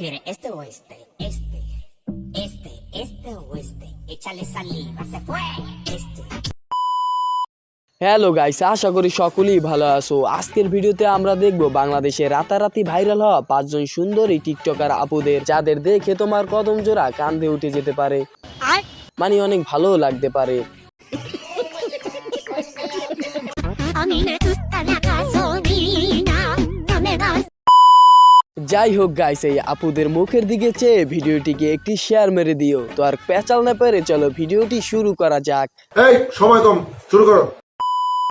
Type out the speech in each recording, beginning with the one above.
Quiere este o este, este, este, este o este. Échale saliva, se fue. Este. Hello guys আশা করি সকলেই ভালো আছো আজকের ভিডিওতে আমরা দেখব বাংলাদেশে রাতারাতি ভাইরাল হওয়া পাঁচজন সুন্দরী টিকটকার আপুদের যাদের দেখে তোমার কদম জোড়া কান্দে উঠে যেতে পারে মানে অনেক ভালোও লাগতে পারে যাই হোক গাইস এই আপুদের মুখের দিকে চেয়ে ভিডিওটিকে একটি শেয়ার মেরে দিও তো আর পেঁচাল না পেরে চলো ভিডিওটি শুরু করা যাক এই সময় কম শুরু করো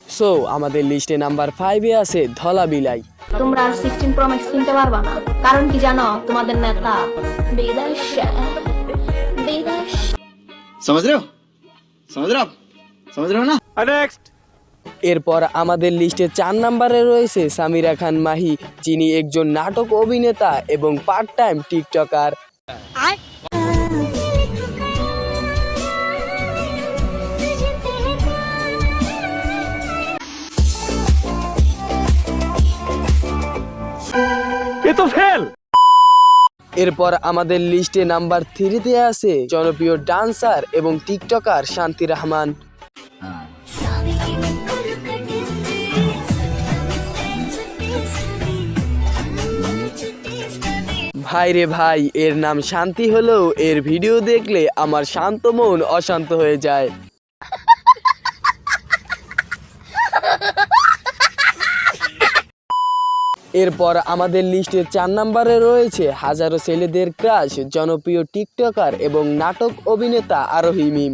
সো আমাদের লিস্টে নাম্বার ফাইভে আছে ধলা বিলাই তোমরা আর সিক্সটিন প্রো ম্যাক্স কিনতে পারবা না কারণ কি জানো তোমাদের নেতা বিদেশ বিদেশ समझ रहे हो समझ रहे हो आप समझ रहे हो ना এরপর আমাদের লিস্টে চার নাম্বারে রয়েছে সামিরা খান মাহি যিনি একজন নাটক অভিনেতা এবং পার্ট টাইম টিকটকার এরপর আমাদের লিস্টে নাম্বার থ্রিতে আছে জনপ্রিয় ডান্সার এবং টিকটকার শান্তি রহমান। ভাই রে ভাই, এর নাম শান্তি হলেও এর ভিডিও দেখলে আমার শান্ত মন অশান্ত হয়ে যায়। এরপর আমাদের লিস্টে চার নম্বরে রয়েছে হাজারো ছেলেদের ক্রাশ, জনপ্রিয় টিকটকার এবং নাটক অভিনেতা আরোহী মিম।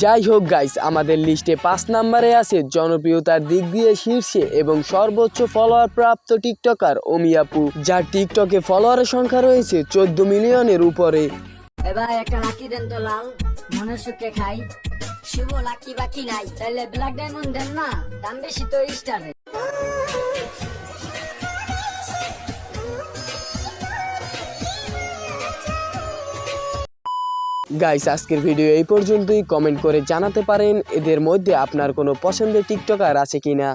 যাই হোক গাইস আমাদের লিস্টে পাঁচ নাম্বারে আছে জনপ্রিয়তার দিক দিয়ে শীর্ষে এবং সর্বোচ্চ ফলোয়ার প্রাপ্ত টিকটকার অমিয়াপু যার টিকটকে ফলোয়ারের সংখ্যা রয়েছে চোদ্দ মিলিয়নের উপরে। এবার একটা লাকি দেন তো লাল মনের সুখে খাই। শুভ লাকি বাকি নাই তাহলে ব্ল্যাক ডায়মন্ড দেন না দাম বেশি তো স্টারে গাইস আজকের ভিডিও এই পর্যন্তই। কমেন্ট করে জানাতে পারেন। এদের মধ্যে আপনার কোনো পছন্দের টিকটকার আছে কিনা?